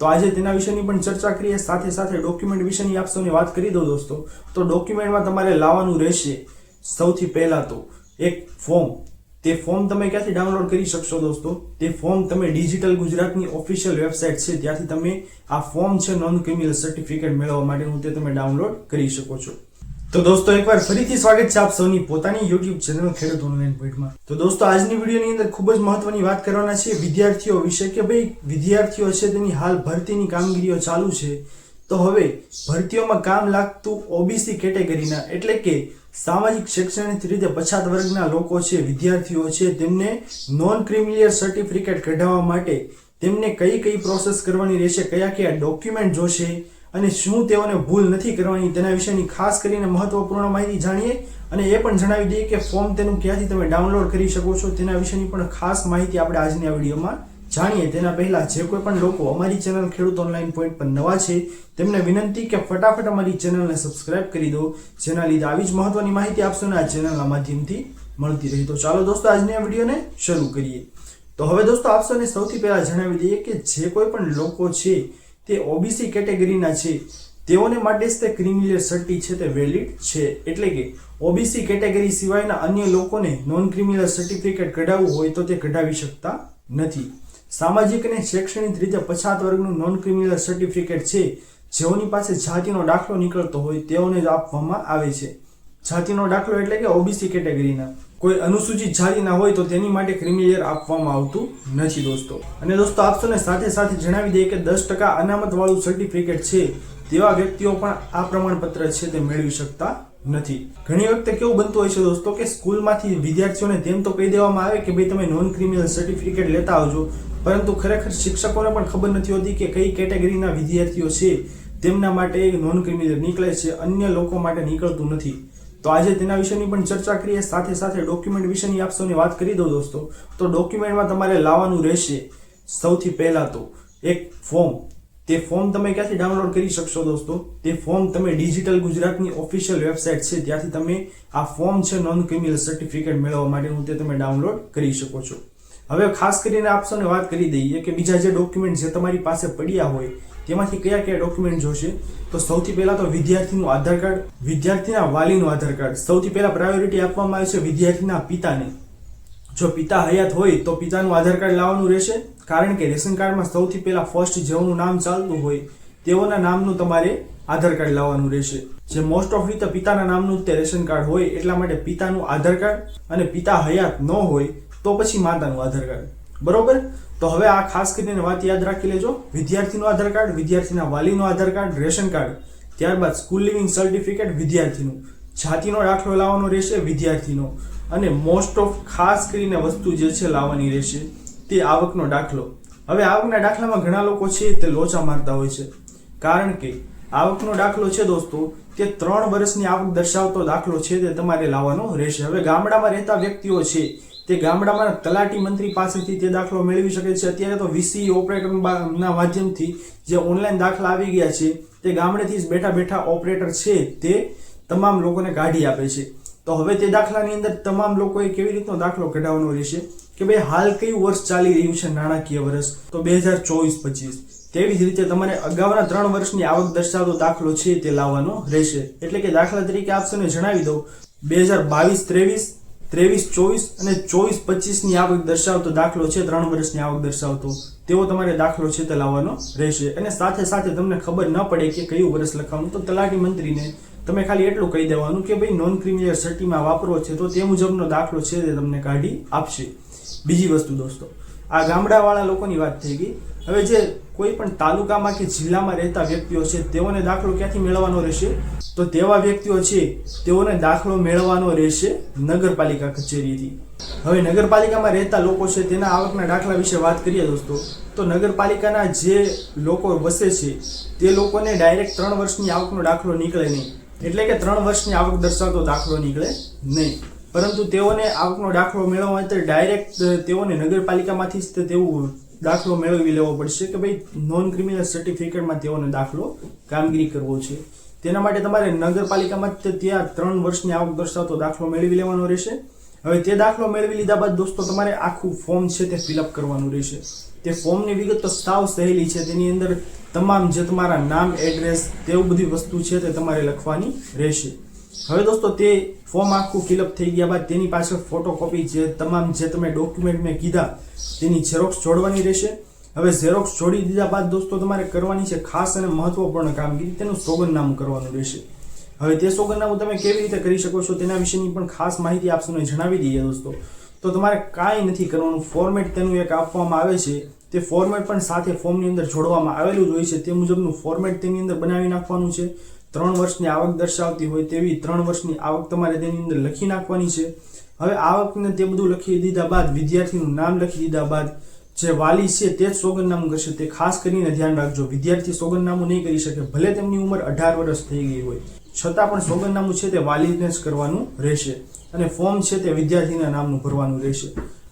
તો આજે તેના વિશેની પણ ચર્ચા કરીએ. સાથે સાથે ડોક્યુમેન્ટ વિશેની આપ સૌને વાત કરી દો દોસ્તો. તો ડોક્યુમેન્ટમાં તમારે લાવવાનું રહેશે સૌથી પહેલા તો એક ફોર્મ તે ફોર્મ તમે ક્યાંથી ડાઉનલોડ કરી શકશો દોસ્તો? તે ફોર્મ તમે ડિજિટલ ગુજરાતની ઓફિશિયલ વેબસાઇટ છે. ત્યાંથી તમે આ ફોર્મ છે નોન ક્રિમિનલ સર્ટિફિકેટ મેળવવા માટેનું તે તમે ડાઉનલોડ કરી શકો છો. તો દોસ્તો એકવાર ફરીથી સ્વાગત છે આપ સૌની પોતાની યુટ્યુબ ચેનલ ખેડૂત ઓનલાઈન પોઈન્ટમાં તો દોસ્તો આજની વિડીયોની અંદર ખૂબ જ મહત્વની વાત કરવાના છે વિદ્યાર્થીઓ વિશે કે ભાઈ વિદ્યાર્થીઓ છે તેની હાલ ભરતીની કામગીરીઓ ચાલુ છે. તો હવે ભરતીઓમાં કામ લાગતું ઓબીસી કેટેગરીના એટલે કે સામાજિક શૈક્ષણિક રીતે પછાત વર્ગના લોકો છે, વિદ્યાર્થીઓ છે, તેમને નોન ક્રિમિલિયર સર્ટિફિકેટ કઢાવવા માટે તેમને કઈ કઈ પ્રોસેસ કરવાની રહેશે કયા કયા ડોક્યુમેન્ટ જોશે અને શું તેઓને ભૂલ નથી કરવાની તેના વિશેની ખાસ કરીને મહત્વપૂર્ણ માહિતી જાણીએ અને એ પણ જણાવી દઈએ કે ફોર્મ તેનું ક્યાંથી તમે ડાઉનલોડ કરી શકો છો તેના વિશેની પણ ખાસ માહિતી આપણે આજની આ વિડીયોમાં જાણીએ. તેના પહેલા જે કોઈ પણ લોકો અમારી ચેનલ ખેડૂત ઓનલાઈન પોઈન્ટ પર નવા છે, તેમને વિનંતી કે ફટાફટ અમારી ચેનલને સબસ્ક્રાઇબ કરી દો, જેના લીધે આવી જ મહત્વની માહિતી આપશો ને આ ચેનલના માધ્યમથી મળતી રહી. તો ચાલો દોસ્તો, આજની આ વિડીયોને શરૂ કરીએ. તો હવે દોસ્તો આપશોને સૌથી પહેલા જણાવી દઈએ કે જે કોઈ પણ લોકો છે તે ઓબીસી કેટેગરીના છે. તેઓને માટે જ તે ક્રિમિનલ સર્ટી છે તે વેલિડ છે. એટલે કે ઓબીસી કેટેગરી સિવાયના અન્ય લોકોને નોન ક્રિમિનલ સર્ટિફિકેટ કઢાવવું હોય તો તે કઢાવી શકતા નથી. સામાજિક અને શૈક્ષણિક રીતે પછાત વર્ગનું નોન ક્રિમિનલ સર્ટિફિકેટ છે. જેઓની પાસે જાતિનો દાખલો નીકળતો હોય તેઓને જ આપવામાં આવે છે. જાતિનો દાખલો એટલે કે ઓબીસી કેટેગરીના. કોઈ અનુસૂચિત જાતિના હોય તો તેની માટે ક્રિમિલિયર આપવામાં આવતું નથી દોસ્તો. અને દોસ્તો આપશોને સાથે સાથે જણાવી દઈએ કે દસ ટકા અનામતવાળું સર્ટિફિકેટ છે તેવા વ્યક્તિઓ પણ આ પ્રમાણપત્ર છે તે મેળવી શકતા નથી. ઘણી વખતે કેવું બનતું હોય છે દોસ્તો કે સ્કૂલમાંથી વિદ્યાર્થીઓને તેમ તો કહી દેવામાં આવે કે ભાઈ તમે નોન ક્રિમિનલ સર્ટિફિકેટ લેતા આવજો. પરંતુ ખરેખર શિક્ષકોને પણ ખબર નથી હોતી કે કઈ કેટેગરીના વિદ્યાર્થીઓ છે. તેમના માટે નોન ક્રિમિનલ નીકળે છે, અન્ય લોકો માટે નીકળતું નથી. તો આજે તેના વિશેની પણ ચર્ચા કરીએ. સાથે સાથે ડોક્યુમેન્ટ વિશેની આપ વાત કરી દો દોસ્તો. તો ડોક્યુમેન્ટમાં તમારે લાવવાનું રહેશે સૌથી પહેલાં તો એક ફોર્મ તે ફોર્મ તમે ક્યાંથી ડાઉનલોડ કરી શકશો દોસ્તો? તે ફોર્મ તમે ડિજિટલ ગુજરાતની ઓફિશિયલ વેબસાઇટ છે. ત્યાંથી તમે આ ફોર્મ છે નોન ક્રિમિનલ સર્ટિફિકેટ મેળવવા માટેનું તે તમે ડાઉનલોડ કરી શકો છો. હવે ખાસ કરીને આપ વાત કરી દઈએ કે બીજા જે ડોક્યુમેન્ટ જે તમારી પાસે પડ્યા હોય તેમાંથી કયા કયા ડોક્યુમેન્ટ જોશે? તો સૌથી પહેલા તો વિદ્યાર્થીનું આધાર કાર્ડ, વિદ્યાર્થીના વાલીનું આધાર કાર્ડ. સૌથી પહેલા પ્રાયોરિટી આપવામાં આવે છે વિદ્યાર્થીના પિતાને. જો પિતા હયાત હોય તો પિતાનું આધાર કાર્ડ લાવવાનું રહેશે, કારણ કે રેશન કાર્ડમાં સૌથી પહેલા ફર્સ્ટ જેઓનું નામ ચાલતું હોય, તેઓના નામનું તમારે આધાર કાર્ડ લાવવાનું રહેશે. જે મોસ્ટ ઓફ રીતે પિતાના નામનું તે રેશન કાર્ડ હોય, એટલા માટે પિતાનું આધાર કાર્ડ અને પિતા હયાત ન હોય તો પછી માતાનું આધાર કાર્ડ. બરોબર? તો હવે આ ખાસ કરીને વાત યાદ રાખી લેજો. વિદ્યાર્થીનું આધાર કાર્ડ, વિદ્યાર્થીના વાલીનું આધાર કાર્ડ, રેશન કાર્ડ. ત્યારબાદ સ્કૂલ લિવિંગ સર્ટિફિકેટ વિદ્યાર્થીનું. જાતિનો દાખલો લાવવાનો રહેશે વિદ્યાર્થીનો. અને મોસ્ટ ઓફ ખાસ કરીને વસ્તુ જે છે લાવવાની રહેશે તે આવકનો દાખલો. હવે આવકના દાખલામાં ઘણા લોકો છે તે લોચા મારતા હોય છે. કારણ કે આવકનો દાખલો છે દોસ્તો, તે ત્રણ વર્ષની આવક દર્શાવતો દાખલો છે તે તમારે લાવવાનો રહેશે. હવે ગામડામાં રહેતા વ્યક્તિઓ છે તે ગામડામાં તલાટી મંત્રી પાસેથી તે દાખલો મેળવી શકે છે. અત્યારે તો વીસી ઓપરેટર ના માધ્યમથી જે ઓનલાઈન દાખલા આવી ગયા છે, તે ગામડેથી જ બેઠા બેઠા ઓપરેટર છે તે તમામ લોકોને કાઢી આપે છે. તો હવે તે દાખલાની અંદર તમામ લોકોએ કેવી રીતનો દાખલો કઢાવવાનો રહેશે? કે ભાઈ, હાલ કયું વર્ષ ચાલી રહ્યું છે નાણાકીય વર્ષ? તો બે હજાર ચોવીસ પચીસ. તેવી જ રીતે તમારે અગાઉના ત્રણ વર્ષની આવક દર્શાવતો દાખલો છે તે લાવવાનો રહેશે. એટલે કે દાખલા તરીકે આપશોને જણાવી દઉં. બે હજાર બાવીસ ત્રેવીસ ત્રેવીસ, ચોવીસ અને ચોવીસ, પચીસની આવક દર્શાવતો દાખલો છે, ત્રણ વર્ષની આવક દર્શાવતો. તેવો તમારે દાખલો છે તે લાવવાનો રહેશે. અને સાથે સાથે તમને ખબર ન પડે કે કયું વર્ષ લખવાનું. તો તલાટી મંત્રીને તમે ખાલી એટલું કહી દેવાનું કે ભાઈ નોન ક્રિમિનલ સર્ટીમાં વાપરવો છે તો તે મુજબનો દાખલો છે તે તમને કાઢી આપશે. બીજી વસ્તુ દોસ્તો, આ ગામડાવાળા લોકોની વાત થઈ ગઈ. હવે જે કોઈ પણ તાલુકામાં કે જિલ્લામાં રહેતા વ્યક્તિઓ છે, તેઓને દાખલો ક્યાંથી મેળવવાનો રહેશે? તો તેવા વ્યક્તિઓ છે, તેઓને દાખલો મેળવવાનો રહેશે નગરપાલિકા કચેરીથી હવે નગરપાલિકામાં રહેતા લોકો છે, તેના આવકના દાખલા વિશે વાત કરીએ દોસ્તો. તો નગરપાલિકાના જે લોકો વસે છે, તે લોકોને ડાયરેક્ટ ત્રણ વર્ષની આવકનો દાખલો નીકળે નહીં. એટલે કે ત્રણ વર્ષની આવક દર્શાવતો દાખલો નીકળે નહીં. પરંતુ તેઓને આવકનો દાખલો મેળવવા માટે ડાયરેક્ટ તેઓને નગરપાલિકામાંથી જ તેવું દાખલો મેળવી લેવો પડશે કે ભાઈ નોન ક્રિમિનલ સર્ટિફિકેટમાં તેઓને દાખલો કામગીરી કરવો છે. તેના માટે તમારે નગરપાલિકામાં ત્યાં ત્રણ વર્ષની આવક દર્શાવતો દાખલો મેળવી લેવાનો રહેશે. હવે તે દાખલો મેળવી લીધા બાદ દોસ્તો તમારે આખું ફોર્મ છે તે ફિલઅપ કરવાનું રહેશે. તે ફોર્મની વિગત તો સાવ સહેલી છે. તેની અંદર તમામ જે તમારા નામ એડ્રેસ તેવું બધી વસ્તુ છે તે તમારે લખવાની રહેશે. હવે દોસ્તો, તે ફોર્મ આખું ફિલઅપ થઈ ગયા બાદ તેની પાછળ ફોટોકોપી જે તમામ જે તમે ડોક્યુમેન્ટ મેં કીધા, તેની ઝેરોક્સ જોડવાની રહેશે. હવે ઝેરોક્સ જોડી દીધા બાદ દોસ્તો, તમારે કરવાની છે ખાસ અને મહત્વપૂર્ણ કામગીરી, તેનું સોગંદનામું કરવાનું રહેશે. હવે તે સોગંદનામું તમે કેવી રીતે કરી શકો છો તેના વિશેની પણ ખાસ માહિતી આપસોને જણાવી દઈએ દોસ્તો. તો તમારે કાંઈ નથી કરવાનું ફોર્મેટ તેનું એક આપવામાં આવે છે. તે ફોર્મેટ પણ સાથે ફોર્મની અંદર જોડવામાં આવેલું જ હોય છે. તે મુજબનું ફોર્મેટ તેની અંદર બનાવી નાખવાનું છે. ત્રણ વર્ષની આવક દર્શાવતી હોય તેવી ત્રણ વર્ષની આવક તમારે તેની અંદર લખી નાખવાની છે. હવે આવકને તે બધું લખી દીધા બાદ, વિદ્યાર્થીનું નામ લખી દીધા બાદ જે વાલી છે તે જ સોગંદનામું કરશે. તે ખાસ કરીને ધ્યાન રાખજો, વિદ્યાર્થી સોગંદનામું નહીં કરી શકે, ભલે તેમની ઉંમર અઢાર વર્ષ થઈ ગઈ હોય. છતાં પણ સોગંદનામું છે તે વાલીને જ કરવાનું રહેશે અને ફોર્મ છે તે વિદ્યાર્થીના નામનું ભરવાનું રહેશે.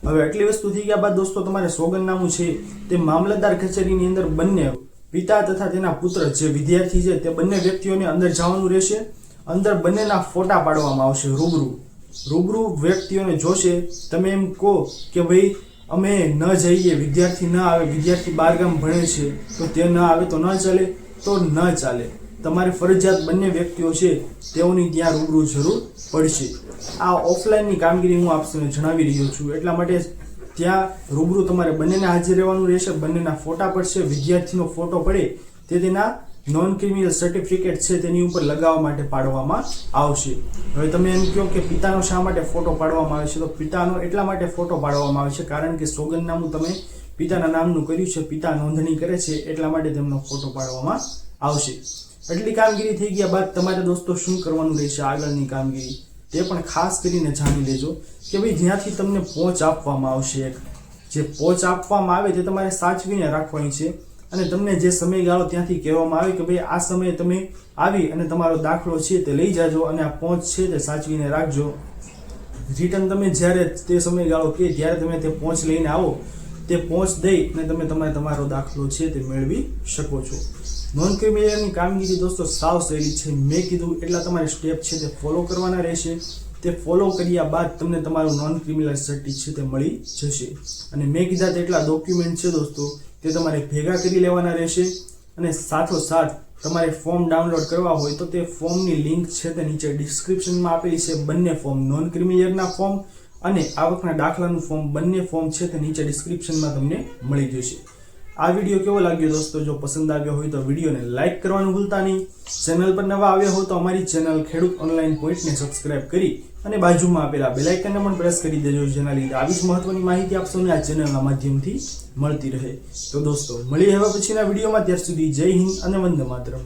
હવે આટલી વસ્તુ થઈ ગયા બાદ દોસ્તો, તમારે સોગંદનામું છે તે મામલતદાર કચેરીની અંદર બંને પિતા તથા તેના પુત્ર જે વિદ્યાર્થી છે, તે બંને વ્યક્તિઓને અંદર જવાનું રહેશે. અંદર બંનેના ફોટા પાડવામાં આવશે રૂબરૂ. રૂબરૂ વ્યક્તિઓને જોશે. તમે એમ કહો કે ભાઈ, અમે ન જઈએ, વિદ્યાર્થી ન આવે, વિદ્યાર્થી બારગામ ભણે છે, તો તે ન આવે તો ન ચાલે, તો ન ચાલે. તમારે ફરજિયાત બંને વ્યક્તિઓ છે, તેઓની ત્યાં રૂબરૂ જરૂર પડશે. આ ઓફલાઈનની કામગીરી હું આપને જણાવી રહ્યો છું. એટલા માટે ત્યાં રૂબરૂ તમારે બંનેને હાજર રહેવાનું રહેશે. બંનેના ફોટા પડશે. વિદ્યાર્થીનો ફોટો પડે તે તેના નોન ક્રિમિનલ સર્ટિફિકેટ છે તેની ઉપર લગાવવા માટે પાડવામાં આવશે. હવે તમે એમ કહો કે પિતાનો શા માટે ફોટો પાડવામાં આવે છે? તો પિતાનો એટલા માટે ફોટો પાડવામાં આવે છે કારણ કે સોગંદનામું તમે પિતાના નામનું કર્યું છે. પિતા નોંધણી કરે છે એટલા માટે તેમનો ફોટો પાડવામાં આવશે. એટલી કામગીરી થઈ ગયા બાદ તમારે દોસ્તો શું કરવાનું રહેશે? આગળની કામગીરી. તે પણ ખાસ કરીને જાણી લેજો કે ભાઈ જ્યાંથી તમને પહોંચ આપવામાં આવશે એક. જે પહોંચ આપવામાં આવે તે તમારે સાચવીને રાખવાની છે. અને તમને જે સમયગાળો ત્યાંથી કહેવામાં આવે કે ભાઈ આ સમયે તમે આવી અને તમારો દાખલો છે તે લઈ જાજો અને આ પહોંચ છે તે સાચવીને રાખજો. રિટર્ન તમે જ્યારે તે સમયગાળો કે ત્યારે તમે તે પહોંચ લઈને આવો, તે પહોંચ દઈ અને તમે તમારે તમારો દાખલો છે તે મેળવી શકો છો. નોન ક્રિમિનલની કામગીરી દોસ્તો સાવ સહેલી છે. મેં કીધું એટલા તમારે સ્ટેપ છે તે ફોલો કરવાના રહેશે. તે ફોલો કર્યા બાદ તમને તમારું નોન ક્રિમિનલ સર્ટી છે તે મળી જશે. અને મેં કીધા તેટલા ડોક્યુમેન્ટ છે દોસ્તો તે તમારે ભેગા કરી લેવાના રહેશે. અને સાથોસાથ તમારે ફોર્મ ડાઉનલોડ કરવા હોય તો તે ફોર્મની લિંક છે તે નીચે ડિસ્ક્રિપ્શનમાં આપેલી છે. બંને ફોર્મ નોન ક્રિમિનલના ફોર્મ અને આવકના દાખલાનું ફોર્મ બંને ફોર્મ છે તે નીચે ડિસ્ક્રિપ્શનમાં તમને મળી જશે. આ વીડિયો કેવો લાગ્યો દોસ્તો? જો પસંદ આવ્યો હોય તો વિડીયોને લાઇક કરવાનું ભૂલતા નહીં. ચેનલ પર નવા આવ્યા હો તો અમારી ચેનલ ખેડૂત ઓનલાઈન પોઈન્ટને સબસ્ક્રાઇબ કરી અને બાજુમાં આપેલા બેલાઇકનને પણ પ્રેસ કરી દેજો, જેના લીધે આવી જ મહત્વની માહિતી આપશોને આ ચેનલના માધ્યમથી મળતી રહે. તો દોસ્તો મળી હવે પછીના વિડીયોમાં. ત્યાર સુધી જય હિન્દ અને વંદે માતરમ.